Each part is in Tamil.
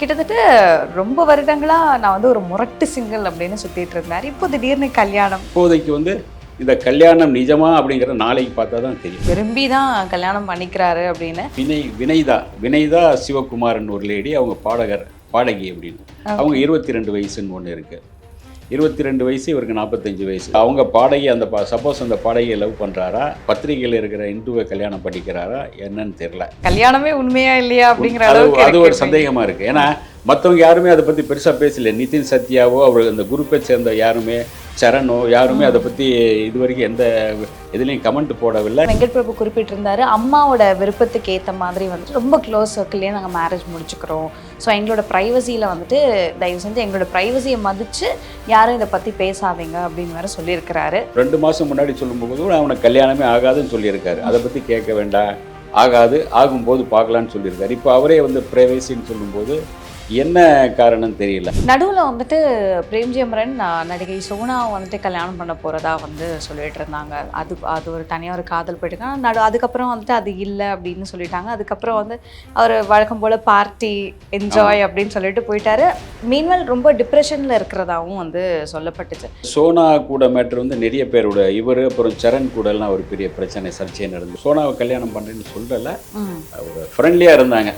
கிட்டத்தட்ட ரொம்ப வருடங்களா நான் வந்து ஒரு முரட்டு சிங்கிள் அப்படின்னு சுத்திட்டு இருந்தார் இப்போ திடீர்னு கல்யாணம். இப்போதைக்கு வந்து இந்த கல்யாணம் நிஜமா அப்படிங்கிற நாளைக்கு பார்த்தா தான் தெரியும். விரும்பி தான் கல்யாணம் பண்ணிக்கிறாரு அப்படின்னு. வினை வினைதா வினைதா சிவகுமார்னு ஒரு லேடி அவங்க பாடகர் பாடகி அப்படின்னு. அவங்க இருபத்தி ரெண்டு வயசுன்னு ஒன்று இருக்கு. இருபத்தி ரெண்டு வயசு இவருக்கு நாற்பத்தஞ்சு வயசு. அவங்க பாடகி அந்த சப்போஸ் அந்த பாடகியை லவ் பண்ணுறாரா பத்திரிகையில் இருக்கிற இந்துவை கல்யாணம் பண்ணிக்கிறாரா? என்னன்னு தெரில கல்யாணமே உண்மையா இல்லையா அப்படிங்கிற அது அளவுக்கு அது ஒரு இருக்கு. சந்தேகமா இருக்கு. ஏன்னா மற்றவங்க யாருமே அதை பற்றி பெருசாக பேசல. நிதின் சத்யாவோ அவர் அந்த குரூப்பை சேர்ந்த யாருமே சரணோ யாருமே அதை பற்றி இது வரைக்கும் எந்த இதுலேயும் கமெண்ட் போடவில்லை. வெங்கட் பிரபு குறிப்பிட்டிருந்தாரு அம்மாவோட விருப்பத்துக்கு ஏத்த மாதிரி வந்துட்டு ரொம்ப க்ளோஸ் சர்க்கிள்லேயே நாங்க மேரேஜ் முடிச்சுக்கிறோம். ஸோ எங்களோட ப்ரைவசியில் வந்துட்டு தயவு செஞ்சு எங்களோட ப்ரைவசியை மதிச்சு யாரும் இதை பத்தி பேசாதீங்க அப்படின்னு வேற சொல்லியிருக்கிறாரு. ரெண்டு மாதம் முன்னாடி சொல்லும்போது அவனுக்கு கல்யாணமே ஆகாதுன்னு சொல்லியிருக்காரு. அதை பற்றி கேட்க வேண்டாம். ஆகாது ஆகும்போது பார்க்கலான்னு சொல்லியிருக்காரு. இப்போ அவரே வந்து ப்ரைவேசின்னு சொல்லும்போது என்ன காரணம் தெரியல. நடுவுல வந்துட்டு பிரேம்ஜி அமரன் நடிகை சோனாவை வந்துட்டு கல்யாணம் பண்ண போறதா வந்து சொல்லிட்டு இருந்தாங்க. அது அது ஒரு தனியா ஒரு காதல் போயிட்டு நடு அதுக்கப்புறம் வந்துட்டு அது இல்லை அப்படின்னு சொல்லிட்டாங்க. அதுக்கப்புறம் வந்து அவர் வழக்கம் போல பார்ட்டி என்ஜாய் அப்படின்னு சொல்லிட்டு போயிட்டாரு. மீன்வெல் ரொம்ப டிப்ரெஷன்ல இருக்கிறதாவும் வந்து சொல்லப்பட்டுச்சு. சோனா கூட மேட்ரு வந்து நிறைய பேரோட இவர் அப்புறம் சரண் கூடலாம் ஒரு பெரிய பிரச்சனை சர்ச்சை நடந்து. சோனாவை கல்யாணம் பண்ணுறேன்னு சொல்லலை. ஒரு ஃப்ரெண்ட்லியாக இருந்தாங்க.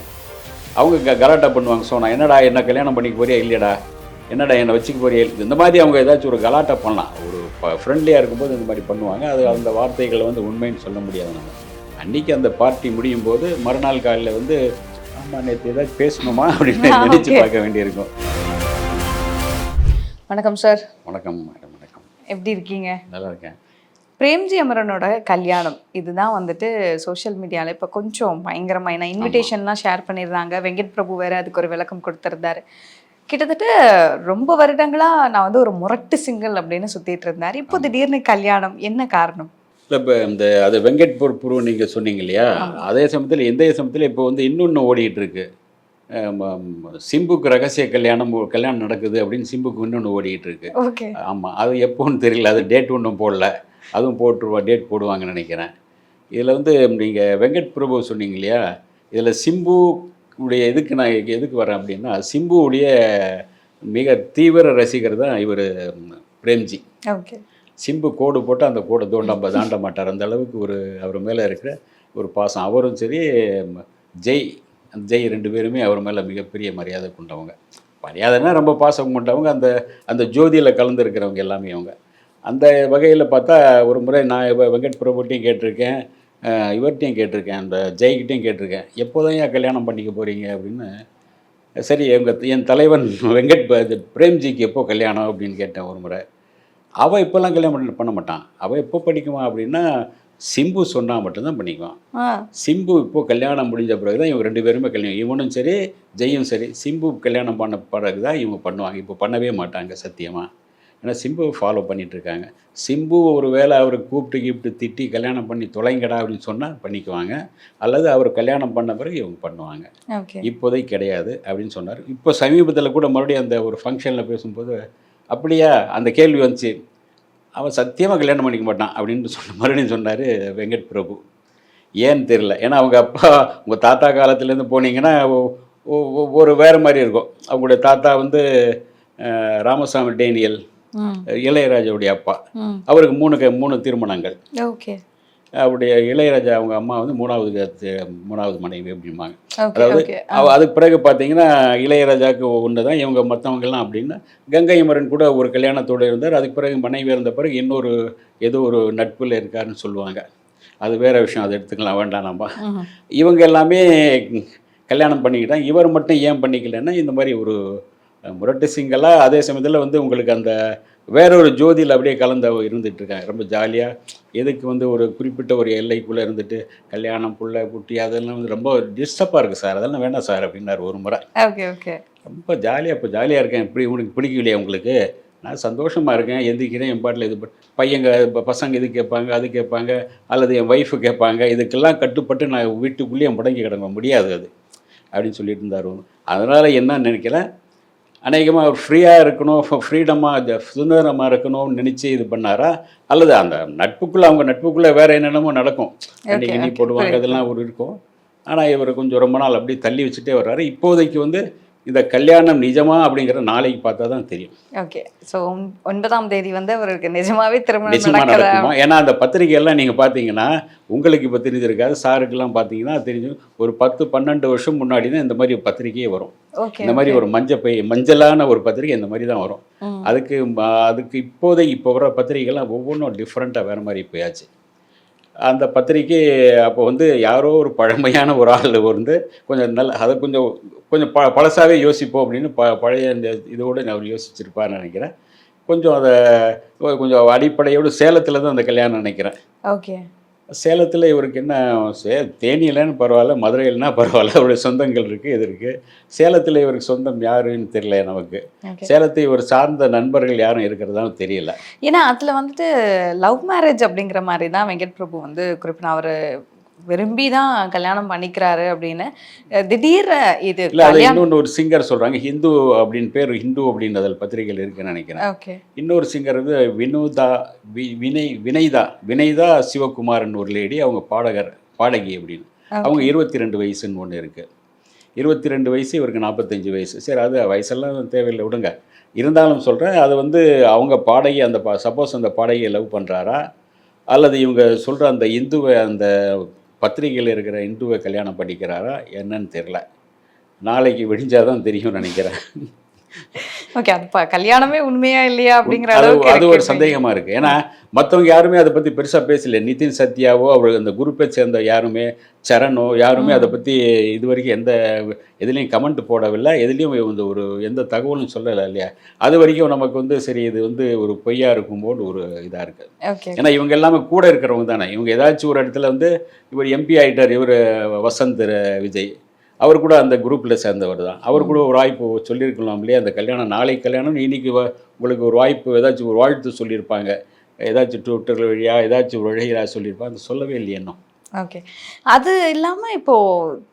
அவங்க க கலாட்டா பண்ணுவாங்க. சோனா என்னடா என்ன கல்யாணம் பண்ணிக்க போறியா இல்லையடா? என்னடா என்னை வச்சுக்க போறியா இந்த மாதிரி அவங்க ஏதாச்சும் ஒரு கலாட்டா பண்ணலாம். ஒரு ஃப்ரெண்ட்லியாக இருக்கும்போது இந்த மாதிரி பண்ணுவாங்க. அது அந்த வார்த்தைகளை வந்து உண்மைன்னு சொல்ல முடியாது நம்ம. அன்னைக்கு அந்த பார்ட்டி முடியும் போது மறுநாள் காலையில் வந்து ஆமாம் நேற்று ஏதாச்சும் பேசணுமா? அப்படின்னு நினைச்சு. பார்க்க வேண்டியிருக்கும். வணக்கம் சார். வணக்கம் மேடம் வணக்கம். எப்படி இருக்கீங்க? நல்லா இருக்கேன். பிரேம்ஜி அமரனோட கல்யாணம். இதுதான் வந்துட்டு சோஷியல் மீடியாவில் இப்போ கொஞ்சம் பயங்கரமாக ஏன்னா இன்விடேஷன்லாம் ஷேர் பண்ணியிருந்தாங்க வெங்கட் பிரபு வேற அதுக்கு ஒரு விளக்கம் கொடுத்துருந்தாரு. கிட்டத்தட்ட ரொம்ப வருடங்களா நான் வந்து ஒரு முரட்டு சிங்கிள் அப்படின்னு சுத்திட்டு இருந்தார் இப்போ திடீர்னு கல்யாணம் என்ன காரணம்? இல்லை இப்போ இந்த அது வெங்கட் பொறுப்புரு நீங்கள் சொன்னீங்க இல்லையா? அதே சமயத்தில் எந்த சமயத்தில் இப்போ வந்து இன்னொன்று ஓடிட்டு இருக்கு. சிம்புக்கு ரகசிய கல்யாணம் கல்யாணம் நடக்குது அப்படின்னு சிம்புக்கு இன்னொன்று ஓடிட்டு இருக்கு. ஓகே. ஆமாம் அது எப்போன்னு தெரியல. அது டேட் ஒன்றும் போடல. அதுவும் போட்டுருவா டேட் போடுவாங்கன்னு நினைக்கிறேன். இதில் வந்து நீங்கள் வெங்கட் பிரபு சொன்னீங்க இல்லையா? இதில் சிம்பு உடைய எதுக்கு நான் எதுக்கு வரேன் அப்படின்னா சிம்புவுடைய மிக தீவிர ரசிகர் தான் இவர் பிரேம்ஜி. ஓகே. சிம்பு கோடு போட்டு அந்த கோடை தோண்டாம தாண்ட மாட்டார். அந்த அளவுக்கு ஒரு அவர் மேலே இருக்கிற ஒரு பாசம். அவரும் சரி ஜெய் அந்த ஜெய் ரெண்டு பேருமே அவர் மேலே மிகப்பெரிய மரியாதை கொண்டவங்க. மரியாதைன்னா ரொம்ப பாசம் கொண்டவங்க. அந்த அந்த ஜோதியில் கலந்துருக்கிறவங்க எல்லாமே அவங்க. அந்த வகையில் பார்த்தா ஒரு முறை நான் வெங்கட் பிரபுட்டையும் கேட்டிருக்கேன். இவர்கிட்டையும் கேட்டிருக்கேன். அந்த ஜெய்கிட்டையும் கேட்டிருக்கேன். எப்போதான் ஏன் கல்யாணம் பண்ணிக்க போகிறீங்க அப்படின்னு? சரி எங்கள் என் தலைவன் வெங்கட் பிரேம்ஜிக்கு எப்போ கல்யாணம் அப்படின்னு கேட்டேன் ஒரு முறை. அவள் இப்போல்லாம் கல்யாணம் பண்ண பண்ண மாட்டான். அவள் எப்போ படிக்குவான் அப்படின்னா சிம்பு சொன்னால் மட்டும்தான் பண்ணிக்குவான். சிம்பு இப்போ கல்யாணம் முடிஞ்ச பிறகு தான் இவங்க ரெண்டு பேருமே கல்யாணம் இவனும் சரி ஜெயும் சரி சிம்பு கல்யாணம் பண்ண பிறகு தான் இவங்க பண்ணுவாங்க. இப்போ பண்ணவே மாட்டாங்க சத்தியமாக ஏன்னா சிம்புவை ஃபாலோ பண்ணிட்டு இருக்காங்க சிம்பு ஒரு வேளை அவரை கூப்பிட்டு கீப்பிட்டு திட்டி கல்யாணம் பண்ணி தொலைங்கடா அப்படின்னு சொன்னால் பண்ணிக்குவாங்க. அல்லது அவர் கல்யாணம் பண்ண பிறகு இவங்க பண்ணுவாங்க. ஓகே. இப்போதைக்கு கிடையாது அப்படின்னு சொன்னார். இப்போ சமீபத்தில் கூட மறுபடியும் அந்த ஒரு ஃபங்க்ஷனில் பேசும்போது அப்படியா? அந்த கேள்வி வந்துச்சு. அவன் சத்தியமாக கல்யாணம் பண்ணிக்க மாட்டான். அப்படின்னு சொன்ன மறுபடியும் சொன்னார் வெங்கட் பிரபு. ஏன்னு தெரியல. ஏன்னா அவங்க அப்பா உங்கள் தாத்தா காலத்துலேருந்து போனீங்கன்னா ஒரு வேறு மாதிரி இருக்கும். அவங்களுடைய தாத்தா வந்து ராமசாமி டேனியல். இளையராஜாவுடைய அப்பா. அவருக்கு மூணு மூணு திருமணங்கள். ஓகே. அவருடைய இளையராஜா அவங்க அம்மா வந்து மூணாவது மூணாவது மனைவி அப்படிம்பாங்க. அதாவது அதுக்கு பிறகு பார்த்தீங்கன்னா இளையராஜாவுக்கு ஒன்று தான் இவங்க மற்றவங்கெல்லாம் அப்படின்னா. கங்கை அமரன் கூட ஒரு கல்யாணத்தோடு இருந்தார். அதுக்கு பிறகு மனைவி இருந்த பிறகு இன்னொரு ஏதோ ஒரு நட்பில் இருக்காருன்னு சொல்லுவாங்க. அது வேற விஷயம் அதை எடுத்துக்கலாம். வேண்டாம் நம்ம. இவங்க எல்லாமே கல்யாணம் பண்ணிக்கிட்டாங்க. இவர் மட்டும் ஏன் பண்ணிக்கலன்னா இந்த மாதிரி ஒரு முரட்டு சிங்கலாக அதே சமயத்தில் வந்து உங்களுக்கு அந்த வேற ஒரு ஜோதியில் அப்படியே கலந்து இருந்துட்டு இருக்காங்க. ரொம்ப ஜாலியாக எதுக்கு வந்து ஒரு குறிப்பிட்ட ஒரு எல்லைக்குள்ளே இருந்துட்டு கல்யாணம் புள்ள குட்டி அதெல்லாம் வந்து ரொம்ப டிஸ்டர்பாக இருக்குது சார். அதெல்லாம் வேண்டாம் சார் அப்படின்னாரு ஒரு முறை. Okay okay. ரொம்ப ஜாலியாக இப்போ ஜாலியாக இருக்கேன். இப்படி உனக்கு பிடிக்கலையா உங்களுக்கு? நான் சந்தோஷமாக இருக்கேன். எந்திரிக்கிறேன் என் பாட்டில் இது பையங்க பசங்க இது கேட்பாங்க அது கேட்பாங்க அல்லது என் ஒய்ஃபு கேட்பாங்க. இதுக்கெல்லாம் கட்டுப்பட்டு நான் வீட்டுக்குள்ளேயே முடங்கி கிடங்க முடியாது அது அப்படின்னு சொல்லிட்டு இருந்தார். அதனால் என்ன நினைக்கிறேன் அநேகமாக அவர் ஃப்ரீயாக இருக்கணும் ஃப்ரீடமாக சுதந்திரமாக இருக்கணும்னு நினச்சி இது பண்ணாரா? அல்லது அந்த நட்புக்குள்ளே அவங்க நட்புக்குள்ளே வேறு என்னென்னமோ நடக்கும். அன்னைக்கு நீ போடுவாங்க. அதெல்லாம் ஒரு இருக்கும். ஆனால் இவர் கொஞ்சம் ரொம்ப நாள் அப்படியே தள்ளி வச்சுட்டே வர்றாரு. இப்போதைக்கு வந்து இந்த கல்யாணம் நிஜமா அப்படிங்கிற நாளைக்கு பார்த்தா தான் தெரியும். ஓகே ஸோ ஒன்பதாம் தேதி வந்து அவருக்கு நிஜமாவே திருமணம் நடக்குதா நடக்குமா? ஏன்னா அந்த பத்திரிகையெல்லாம் நீங்கள் பார்த்தீங்கன்னா உங்களுக்கு இப்போ தெரிஞ்சிருக்காது சாருக்கெல்லாம் பார்த்தீங்கன்னா தெரிஞ்சு ஒரு பத்து பன்னெண்டு வருஷம் முன்னாடி தான் இந்த மாதிரி பத்திரிகையே வரும். இந்த மாதிரி ஒரு மஞ்சள் பை மஞ்சளான ஒரு பத்திரிகை இந்த மாதிரி தான் வரும். அதுக்கு அதுக்கு இப்போதைக்கு இப்போ வர பத்திரிகைலாம் ஒவ்வொன்றும் டிஃப்ரெண்ட்டாக வேறு மாதிரி போயாச்சு. அந்த பத்திரிக்கை அப்போ வந்து யாரோ ஒரு பழமையான ஒரு ஆள் வந்து கொஞ்சம் நல்ல அதை கொஞ்சம் கொஞ்சம் ப பழசாகவே யோசிப்போம் அப்படின்னு ப பழைய இந்த இதோடு அவர் யோசிச்சிருப்பார்னு நினைக்கிறேன். கொஞ்சம் அதை கொஞ்சம் அடிப்படையோடு சேலத்தில் தான் அந்த கல்யாணம் நினைக்கிறேன். ஓகே. சேலத்தில் இவருக்கு என்ன சே தேனியிலன்னு பரவாயில்ல மதுரையிலனா பரவாயில்ல அவருடைய சொந்தங்கள் இருக்குது இது இருக்குது சேலத்தில் இவருக்கு சொந்தம் யாருன்னு தெரியல நமக்கு. சேலத்தை இவர் சார்ந்த நண்பர்கள் யாரும் இருக்கிறதாவும் தெரியல. ஏன்னா அதுல வந்துட்டு லவ் மேரேஜ் அப்படிங்கிற மாதிரி தான் வெங்கட் பிரபு வந்து குறிப்பிட்ட அவர் விரும்பி தான் கல்யாணம் பண்ணிக்கிறாரு அப்படின்னு திடீர் இது இன்னொன்று ஒரு சிங்கர் சொல்கிறாங்க ஹிந்து அப்படின்னு பேர் ஹிந்து அப்படின்னு அதில் பத்திரிகையில் இருக்குன்னு நினைக்கிறேன். ஓகே. இன்னொரு சிங்கர் வந்து வினோதா வி வினய் வினைதா வினைதா சிவகுமார்னு ஒரு லேடி அவங்க பாடகர் பாடகி அப்படின்னு. அவங்க இருபத்தி ரெண்டு வயசுன்னு ஒன்று இருக்குது இருபத்தி ரெண்டு வயசு இவருக்கு நாற்பத்தஞ்சு வயசு. சரி அது வயசெல்லாம் தேவையில்லை விடுங்க. இருந்தாலும் சொல்கிறேன் அது வந்து அவங்க பாடகி அந்த பா சப்போஸ் அந்த பாடகியை லவ் பண்ணுறாரா அல்லது இவங்க சொல்கிற அந்த இந்துவை அந்த பத்திரிகையில் இருக்கிற இந்துவை கல்யாணம் பண்ணிக்கிறாரா என்னன்னு தெரில நாளைக்கு விடிஞ்சாதான் தெரியும் நினைக்கிறேன். ஓகே அது கல்யாணமே உண்மையா இல்லையா அப்படிங்கிற அளவுக்கு அது ஒரு இருக்கு. சந்தேகமாக இருக்குது ஏன்னா மற்றவங்க யாருமே அதை பற்றி பெருசாக பேசல. நிதின் சத்யாவோ அவர் அந்த குரூப்பை சேர்ந்த யாருமே சரணோ யாருமே அதை பற்றி இது வரைக்கும் எந்த எதுலேயும் கமெண்ட் போடவில்லை. எதுலேயும் இந்த ஒரு எந்த தகவலும் சொல்லலை இல்லையா? அது வரைக்கும் நமக்கு வந்து சரி இது வந்து ஒரு பொய்யா இருக்கும்போது ஒரு இதாக இருக்குது ஓகே ஏன்னா இவங்க எல்லாமே கூட இருக்கிறவங்க தானே. இவங்க ஏதாச்சும் ஒரு இடத்துல வந்து இவர் எம்பி ஆகிட்டார் இவர் வசந்த் விஜய். அவர் கூட அந்த குரூப்பில் சேர்ந்தவர் தான். அவர் கூட ஒரு வாய்ப்பு சொல்லியிருக்கலாம் இல்லையா? அந்த கல்யாணம் நாளை கல்யாணம் இன்னைக்கு வ- உங்களுக்கு ஒரு வாய்ப்பு ஏதாச்சும் ஒரு வாழ்த்து சொல்லியிருப்பாங்க. ஏதாச்சும் ட்விட்டர் வழியா ஏதாச்சும் ஒரு வழியாக சொல்லியிருப்பாங்க. அது சொல்லவே இல்லையே இன்னும். ஓகே. அது இல்லாம இப்போ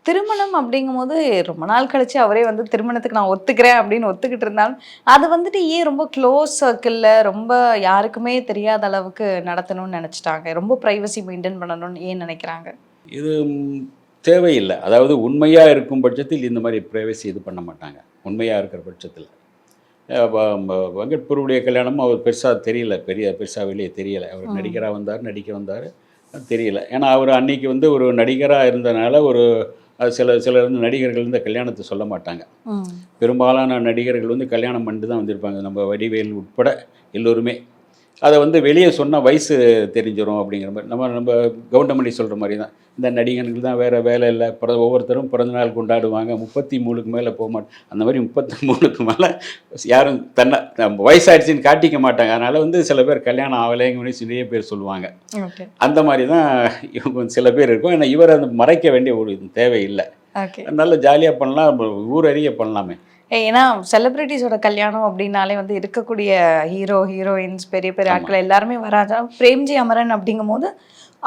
திருமணம் அப்படிங்கும்போது ரொம்ப நாள் கழிச்சு அவரே வந்து திருமணத்துக்கு நான் ஒத்துக்கிறேன் அப்படின்னு ஒத்துக்கிட்டு இருந்தாலும் அது வந்துட்டு ஏன் ரொம்ப க்ளோஸ் சர்க்கிளில் ரொம்ப யாருக்குமே தெரியாத அளவுக்கு நடத்தணும்னு நினைச்சிட்டாங்க? ரொம்ப ப்ரைவசி மெயின்டைன் பண்ணணும்னு ஏன் நினைக்கிறாங்க? இது தேவையில்லை. அதாவது உண்மையாக இருக்கும் பட்சத்தில் இந்த மாதிரி ப்ரைவசி இது பண்ண மாட்டாங்க. உண்மையாக இருக்கிற பட்சத்தில். அஹ் வ- ம- வெங்கட் பிரபுடைய கல்யாணமும் அவர் பெருசாக தெரியல. பெரிய பெருசாக வெளியே தெரியல. அவர் நடிகராக வந்தார் நடிக்க வந்தார் தெரியல. ஏன்னா அவர் அன்னைக்கு வந்து ஒரு நடிகராக இருந்தனால ஒரு சில சிலர் வந்து நடிகர்கள் இந்த கல்யாணத்தை சொல்ல மாட்டாங்க. பெரும்பாலான நடிகர்கள் வந்து கல்யாணம் பண்ணிட்டு தான் வந்திருப்பாங்க. நம்ம வடிவேல் உட்பட எல்லோருமே. அதை வந்து வெளியே சொன்னால் வயசு தெரிஞ்சிடும் அப்படிங்கிற மாதிரி. நம்ம நம்ம கவுண்டமணி சொல்கிற மாதிரி தான் இந்த நடிகனுக்கு தான் வேறு வேலை இல்லை. பிற ஒவ்வொருத்தரும் பிறந்த நாள் கொண்டாடுவாங்க. முப்பத்தி மூணுக்கு மேலே போக மாட்டேன் அந்த மாதிரி முப்பத்தி மூணுக்கு மேலே யாரும் தன்னை நம்ம வயசாயிடுச்சின்னு காட்டிக்க மாட்டாங்க. அதனால் வந்து சில பேர் கல்யாணம் ஆகலைங்கன்னு நிறைய பேர் சொல்லுவாங்க. அந்த மாதிரி தான் இவங்க சில பேர் இருக்கும். ஏன்னா இவர் அந்த மறைக்க வேண்டிய ஒரு தேவையில்லை. நல்ல ஜாலியாக பண்ணலாம். ஊர் அறிய பண்ணலாமே. ஏன்னா செலிபிரிட்டிஸோட கல்யாணம் அப்படின்னாலே வந்து இருக்கக்கூடிய ஹீரோ ஹீரோயின்ஸ் பெரிய பெரிய ஆட்கள் எல்லாருமே வராதா பிரேம்ஜி அமரன் அப்படிங்கும் போது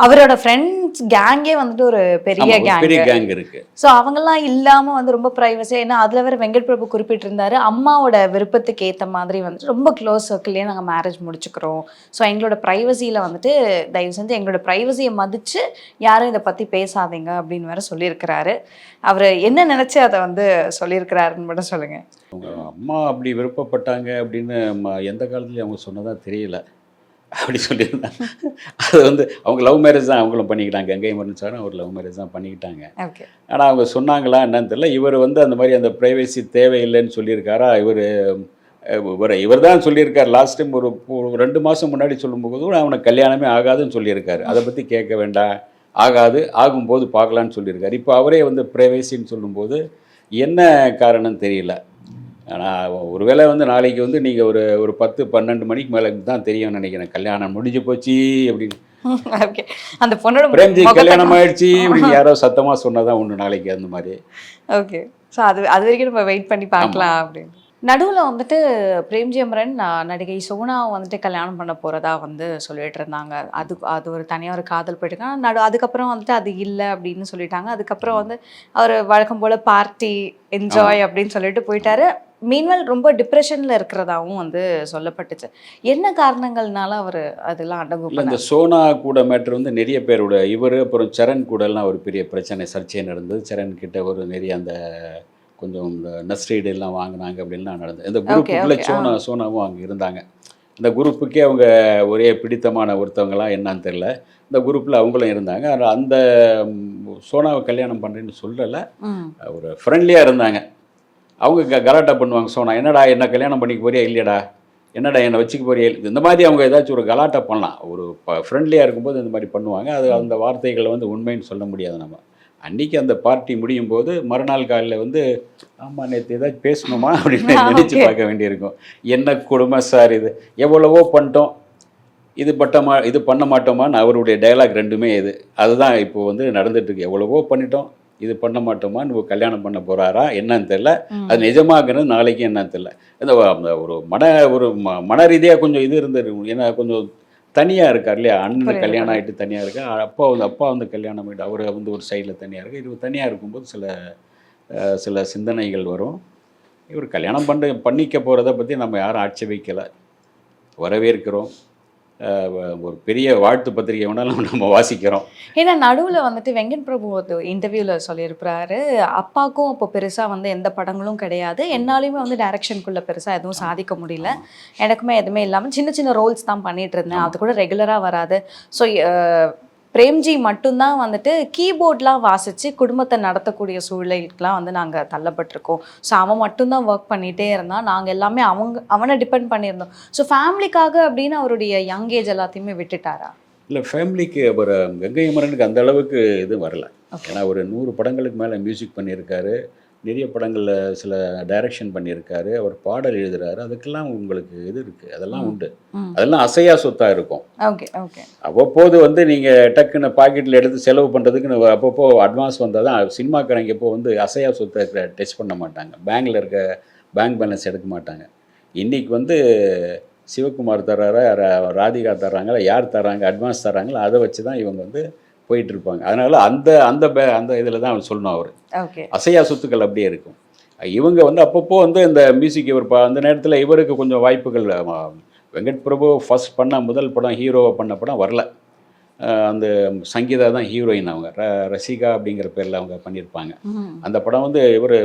அவரோட ஃப்ரெண்ட்ஸ் கேங்கே வந்துட்டு ஒரு பெரிய கேங் பெரிய கேங் இருக்கு. ஸோ அவங்கெல்லாம் இல்லாம வந்து ரொம்ப ப்ரைவசியாக ஏன்னா அதுல வேற வெங்கட் பிரபு குறிப்பிட்டிருந்தாரு. அம்மாவோட விருப்பத்துக்கு ஏத்த மாதிரி வந்துட்டு ரொம்ப க்ளோஸ் சர்க்கிள்லேயே நாங்க மேரேஜ் முடிச்சுக்கிறோம். ஸோ எங்களோட ப்ரைவசியில வந்துட்டு தயவு செஞ்சு எங்களோட ப்ரைவசியை மதிச்சு யாரும் இதை பத்தி பேசாதீங்க அப்படின்னு வேற சொல்லியிருக்கிறாரு. அவர் என்ன நினைச்சு அதை வந்து சொல்லியிருக்கிறாருன்னு மட்டும் சொல்லுங்க. அவங்க அம்மா அப்படி விருப்பப்பட்டாங்க அப்படின்னு எந்த காலத்துலயும் அவங்க சொன்னதா தெரியல. அப்படி சொல்லியிருந்தாங்க அது வந்து அவங்க லவ் மேரேஜ் தான் அவங்களும் பண்ணிக்கிட்டாங்க. கங்கை மரன் சாரும் அவர் லவ் மேரேஜ் தான் பண்ணிக்கிட்டாங்க. ஆனால் அவங்க சொன்னாங்களா என்னன்னு தெரியல. இவர் வந்து அந்த மாதிரி அந்த ப்ரைவேசி தேவையில்லைன்னு சொல்லியிருக்காரா? இவர் இவர் இவர் தான் சொல்லியிருக்கார். லாஸ்ட் டைம் ஒரு ஒரு ரெண்டு மாதம் முன்னாடி சொல்லும்போது கூட அவனுக்கு கல்யாணமே ஆகாதுன்னு சொல்லியிருக்காரு. அதை பற்றி கேட்க வேண்டாம். ஆகாது ஆகும்போது பார்க்கலான்னு சொல்லியிருக்காரு. இப்போ அவரே வந்து ப்ரைவேசின்னு சொல்லும்போது என்ன காரணம் தெரியல. ஆனால் ஒருவேளை வந்து நாளைக்கு வந்து நீங்கள் ஒரு ஒரு பத்து பன்னெண்டு மணிக்கு மேலே தான் தெரியும்னு நினைக்கிறேன். கல்யாணம் முடிஞ்சு போச்சு அப்படின்னு. ஓகே அந்த பொண்ணோட பிரேம்ஜி கல்யாணம் ஆயிடுச்சு அப்படின்னு யாரோ சத்தமாக சொன்னதான் ஒன்று நாளைக்கு அந்த மாதிரி. ஓகே ஸோ அது அது வரைக்கும் நம்ம வெயிட் பண்ணி பார்க்கலாம் அப்படின்னு. நடுவில் வந்துட்டு பிரேம்ஜி அமரன் நடிகை சோனாவை வந்துட்டு கல்யாணம் பண்ண போகிறதா வந்து சொல்லிட்டு இருந்தாங்க. அது அது ஒரு தனியாக ஒரு காதல் போயிட்டுருக்காங்க நடு அதுக்கப்புறம் வந்துட்டு அது இல்லை அப்படின்னு சொல்லிட்டாங்க. அதுக்கப்புறம் வந்து அவர் வழக்கம் போல் பார்ட்டி என்ஜாய் அப்படின்னு சொல்லிட்டு போயிட்டாரு. மீன்வெல் ரொம்ப டிப்ரெஷனில் இருக்கிறதாவும் வந்து சொல்லப்பட்டுச்சு. என்ன காரணங்கள்னால அவர் அதெல்லாம் அடங்கு இல்லை இந்த சோனா கூட மேட்ரு வந்து நிறைய பேரோட இவர் அப்புறம் சரண் கூடலாம் ஒரு பெரிய பிரச்சனை சர்ச்சை நடந்தது. சரண் கிட்ட ஒரு நிறைய அந்த கொஞ்சம் இந்த நர்சரிடு எல்லாம் வாங்கினாங்க அப்படின்லாம் நடந்தது. இந்த குரூப்புக்குள்ளே சோனா சோனாவும் அங்கே இருந்தாங்க. இந்த குரூப்புக்கே அவங்க ஒரே பிடித்தமான ஒருத்தவங்களாம் என்னன்னு தெரில இந்த குரூப்பில் அவங்களும் இருந்தாங்க. ஆனா அந்த சோனாவை கல்யாணம் பண்ணுறேன்னு சொல்லலை. ஒரு ஃப்ரெண்ட்லியாக இருந்தாங்க. அவங்க க கலாட்டா பண்ணுவாங்க. சோனா என்னடா என்ன கல்யாணம் பண்ணிக்க போறியா இல்லையடா? என்னடா என்னை வச்சுக்க போறியா இந்த மாதிரி அவங்க ஏதாச்சும் ஒரு கலாட்டா பண்ணலாம். ஒரு ஃப்ரெண்ட்லியாக இருக்கும்போது இந்த மாதிரி பண்ணுவாங்க. அது அந்த வார்த்தைகளை வந்து உண்மைன்னு சொல்ல முடியாது நம்ம. அன்னைக்கு அந்த பார்ட்டி முடியும் போது மறுநாள் காலையில் வந்து ஆமாம் நேற்று ஏதாச்சும் பேசணுமா? அப்படின்னு நினச்சி. பார்க்க வேண்டியிருக்கும். என்ன கொடுமை சார் இது? எவ்வளவோ பண்ணிட்டோம். இது பட்டமா இது பண்ண மாட்டோமான்னு அவருடைய டயலாக் ரெண்டுமே இது. அதுதான் இப்போ வந்து நடந்துட்டு இருக்கு. எவ்வளவோ பண்ணிட்டோம். இது பண்ண மாட்டோமான்னு ஒரு கல்யாணம் பண்ண போறாரா? என்னன்னு தெரியல. ம். அது நிஜமாகிறது நாளைக்கு என்னன்னு இந்த வ- அந்த ஒரு மன ஒரு ம- மன ரீதியாக கொஞ்சம் இது இருந்தது. ஏன்னா கொஞ்சம் தனியாக இருக்கார் இல்லையா? அண்ணன் கல்யாணம் ஆகிட்டு தனியாக இருக்கா? அப்பா வந்து அப்பா வந்து கல்யாணம் ஆகிட்டு அவர் வந்து ஒரு சைடில் தனியாக இருக்கு இது தனியாக இருக்கும்போது சில சில சிந்தனைகள் வரும். இவர் கல்யாணம் பண்ண பண்ணிக்க போகிறத பற்றி நம்ம யாரும் ஆட்சேபிக்கலை. வரவேற்கிறோம். ஒரு பெரிய வாழ்த்து பத்திரிகை வேணாலும் நம்ம வாசிக்கிறோம். ஏன்னா நடுவில் வந்துட்டு வெங்கட் பிரபு ஒரு இன்டர்வியூவில் சொல்லியிருப்பாரு அப்பாவுக்கும் இப்போ பெருசாக வந்து எந்த படங்களும் கிடையாது. என்னாலையுமே வந்து டைரக்ஷனுக்குள்ளே பெருசாக எதுவும் சாதிக்க முடியல. எனக்குமே எதுவுமே இல்லாமல் சின்ன சின்ன ரோல்ஸ் தான் பண்ணிட்டு இருந்தேன். அது கூட ரெகுலராக வராது. ஸோ பிரேம்ஜி மட்டும்தான் வந்துட்டு கீபோர்ட்லாம் வாசித்து குடும்பத்தை நடத்தக்கூடிய சூழலுக்குலாம் வந்து நாங்கள் தள்ளப்பட்டிருக்கோம். ஸோ அவன் மட்டும்தான் ஒர்க் பண்ணிகிட்டே இருந்தான். நாங்கள் எல்லாமே அவங்க அவனை டிபெண்ட் பண்ணியிருந்தோம். ஸோ ஃபேமிலிக்காக அப்படின்னு அவருடைய யங் ஏஜ் எல்லாத்தையுமே விட்டுட்டாரா? இல்லை ஃபேமிலிக்கு அவர் கங்கை அமரனுக்கு அந்த அளவுக்கு இது வரல. ஏன்னா ஒரு நூறு படங்களுக்கு மேலே மியூசிக் பண்ணியிருக்காரு. நிறைய படங்களில் சில டைரக்ஷன் பண்ணியிருக்காரு. அவர் பாடல் எழுதுறாரு. அதுக்கெல்லாம் உங்களுக்கு இது இருக்குது அதெல்லாம் உண்டு. அதெல்லாம் அசையா சொத்தாக இருக்கும். Okay okay. அவ்வப்போது வந்து நீங்கள் டக்குன்னு பாக்கெட்டில் எடுத்து செலவு பண்ணுறதுக்குன்னு அப்பப்போ அட்வான்ஸ் வந்தால் தான் சினிமாக்காரங்க இப்போ வந்து அசையா சொத்தை டெஸ்ட் பண்ண மாட்டாங்க. பேங்க்கில் இருக்க பேங்க் பேலன்ஸ் எடுக்க மாட்டாங்க. இன்றைக்கி வந்து சிவகுமார் தர்றாரா ராதிகா தர்றாங்களா யார் தர்றாங்க அட்வான்ஸ் தர்றாங்களோ அதை வச்சு தான் இவங்க வந்து போயிட்டு இருப்பாங்க அதனால் அந்த அந்த பே அந்த இதில் தான் அவர் சொல்லணும் அவர். அசையா சொத்துக்கள் அப்படியே இருக்கும். இவங்க வந்து அப்பப்போ வந்து இந்த மியூசிக் இவர் அந்த நேரத்தில் இவருக்கு கொஞ்சம் வாய்ப்புகள் வெங்கட் பிரபு ஃபர்ஸ்ட் பண்ண முதல் படம் ஹீரோவை பண்ண படம் வரல. அந்த சங்கீதா தான் ஹீரோயின் அவங்க. ர ரசிகா அப்படிங்கிற பேரில் அவங்க பண்ணியிருப்பாங்க அந்த படம் வந்து இவர்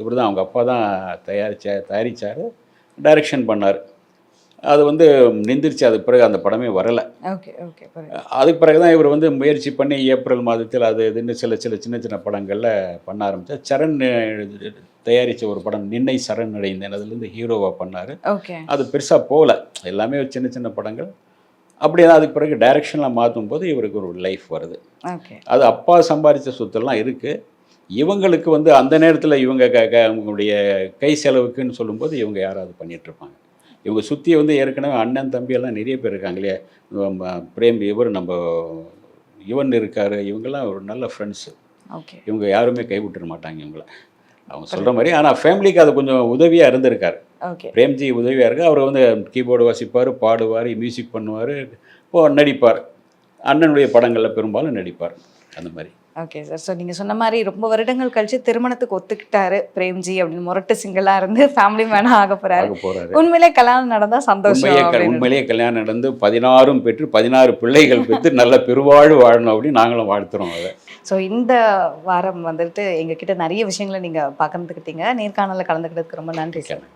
இவர் தான் அவங்க அப்பா தான் தயாரிச்ச தயாரித்தார் டைரக்ஷன் பண்ணார். அது வந்து நிந்திருச்சு. அதுக்கு பிறகு அந்த படமே வரலை. ஓகே ஓகே அதுக்கு பிறகு தான் இவர் வந்து முயற்சி பண்ணி ஏப்ரல் மாதத்தில் அது இதுன்னு சில சில சின்ன சின்ன படங்களில் பண்ண ஆரம்பித்தார் சரண் தயாரித்த ஒரு படம் நின்னை சரண் அடைந்தேன். அதுலேருந்து ஹீரோவாக பண்ணார். ஓகே. அது பெருசாக போகல. எல்லாமே ஒரு சின்ன சின்ன படங்கள். அப்படியே அதுக்கு பிறகு டைரக்ஷனில் மாற்றும் போது இவருக்கு ஒரு லைஃப் வருது. ஓகே. அது அப்பா சம்பாதிச்ச சொத்தெல்லாம் இருக்குது இவங்களுக்கு வந்து அந்த நேரத்தில் இவங்க க அவங்களுடைய கை செலவுக்குன்னு சொல்லும்போது இவங்க யாராவது பண்ணிட்டு இருப்பாங்க. இவங்க சுற்றி வந்து ஏற்கனவே அண்ணன் தம்பி எல்லாம் நிறைய பேர் இருக்காங்க இல்லையா? நம்ம பிரேம் இவர் நம்ம இவன் இருக்கார் இவங்கெல்லாம் ஒரு நல்ல ஃப்ரெண்ட்ஸு ஓகே இவங்க யாருமே கைவிட்டுற மாட்டாங்க இவங்கள. அவங்க சொல்கிற மாதிரி ஆனால் ஃபேமிலிக்கு அது கொஞ்சம் உதவியாக இருந்திருக்கார். ஓகே பிரேம்ஜி உதவியாக இருக்கு. அவர் வந்து கீபோர்டு வாசிப்பார் பாடுவார் மியூசிக் பண்ணுவார் இப்போ நடிப்பார். அண்ணனுடைய படங்களில் பெரும்பாலும் நடிப்பார். அந்த மாதிரி. ஓகே சார் ஸோ நீங்கள் சொன்ன மாதிரி ரொம்ப வருடங்கள் கழிச்சு திருமணத்துக்கு ஒத்துக்கிட்டாரு பிரேம்ஜி அப்படின்னு முரட்டு சிங்கிளாக இருந்து ஃபேமிலி மேனாக ஆக போகிறாரு உண்மையிலே கல்யாணம் நடந்தா சந்தோஷம். உண்மையிலேயே கல்யாணம் நடந்து பதினாறும் பெற்று பதினாறு பிள்ளைகள் பெற்று நல்ல பெருவாழ்வு வாழணும் அப்படின்னு நாங்களும் வாழ்த்துறோம் அதை. ஸோ இந்த வாரம் வந்துட்டு எங்ககிட்ட நிறைய விஷயங்களை நீங்கள் பகிர்ந்துக்கிட்டீங்க. நேர்காணலில் கலந்துக்கிட்டதுக்கு ரொம்ப நன்றி சார்